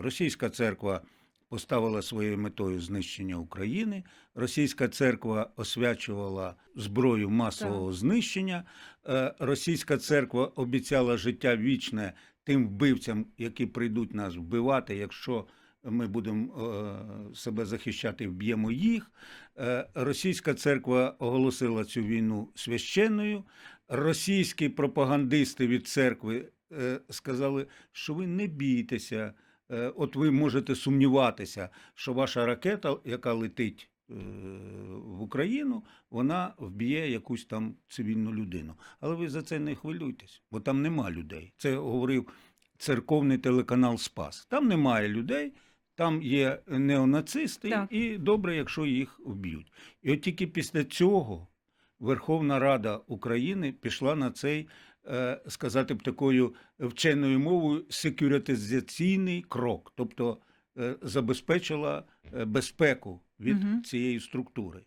Російська церква поставила своєю метою знищення України. Російська церква освячувала зброю масового знищення. Е, Російська церква обіцяла життя вічне тим вбивцям, які прийдуть нас вбивати, якщо ми будемо е, себе захищати, вб'ємо їх. Е, Російська церква оголосила цю війну священною. Російські пропагандисти від церкви сказали, що ви не бійтеся. Е, От ви можете сумніватися, що ваша ракета, яка летить е, в Україну, вона вб'є якусь там цивільну людину. Але ви за це не хвилюйтесь, бо там нема людей. Це говорив церковний телеканал Спас. Там немає людей, там є неонацисти, Так. і добре, якщо їх вб'ють. І от тільки після цього Верховна Рада України пішла на цей, сказати б такою вченою мовою, секюритизаційний крок, тобто е, забезпечила е, безпеку від угу. цієї структури.